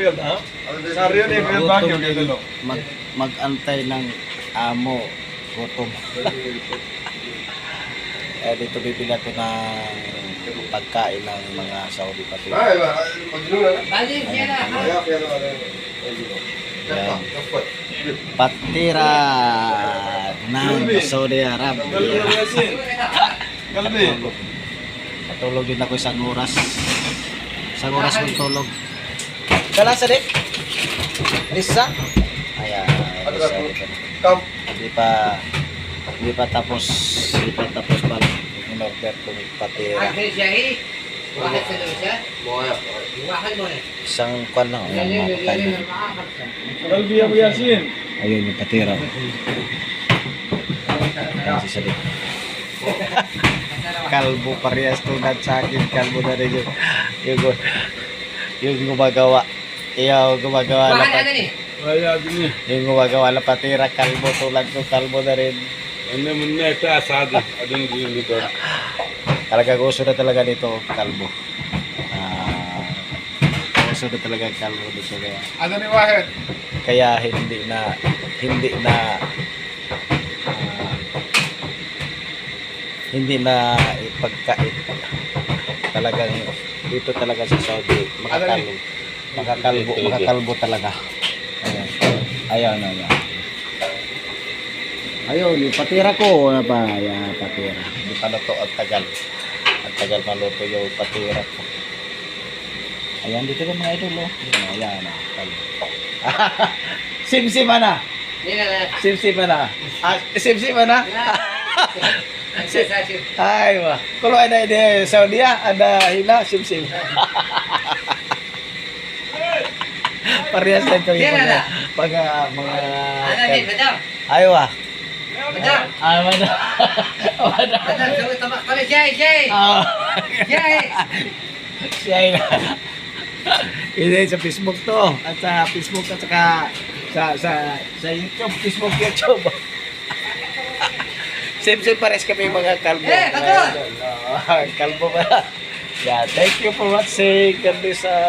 Field, ha? Sa Rio de Field Baguio, dito no? Mag, mag-antay ng amo. Gutom. eh, dito bibili ako ng pagkain ng mga Saudi pati. Na, ano, Yan. Dapat. Patira ng Saudi Arabia. Yasin. Galbi. Patulog din ako isang oras. Isang oras kong tulog. Kala sa dik? Lisa? Ayan. Lisa. dito. Camp. Hindi pa hindi pa tapos hindi pa tapos pa in-order patira. Isang kwan lang. Mga lalim. Galbi, Abu Yasin. Ayun yung patira. Ayan si Sadik. Kalbo parehas tulad sa akin. Kalbo na rin yung, yung, yung gumagawa. Iyo, gumagawa na ano ni? Buhaya, gini. Yung gumagawa na patira, kalbo tulad ko, kalbo na rin. Ano mo na ito, asado. Adong gini dito. Talaga gusto na talaga dito, kalbo. Ah, gusto na talaga kalbo dito. Kaya, Ano ni Wahid? kaya hindi na, hindi na, ah, hindi na ipagkait. Talagang dito talaga sa Saudi, makakalbo. Makakalbo, makakalbo talaga. Ayan. Ayan, ayan. Ayun, yung patira ko, ano ba? Ayan, patira. Hindi pa luto at tagal. At tagal maluto yung patira ko. Ayan, dito ko mga idol, oh. Ayan, ayan. Simsim na. Simsim na. Ah, simsim na. Ay, wah. Kalau ada di Saudi ada hina simsim. Parehas lang kami na mga na. mga Ano ni madam? Ay, wah. Madam. Ah, mana? Mana? Madam, tama. Kali syahi, syahi. Ah. Syahi. Siya na. Ini sa Facebook to. At sa Facebook at saka sa sa sa YouTube, Facebook, YouTube. Same-same pares kami mga kalbo. Eh! Ah, kalbo pa. Yeah, thank you for watching. God bless. ah.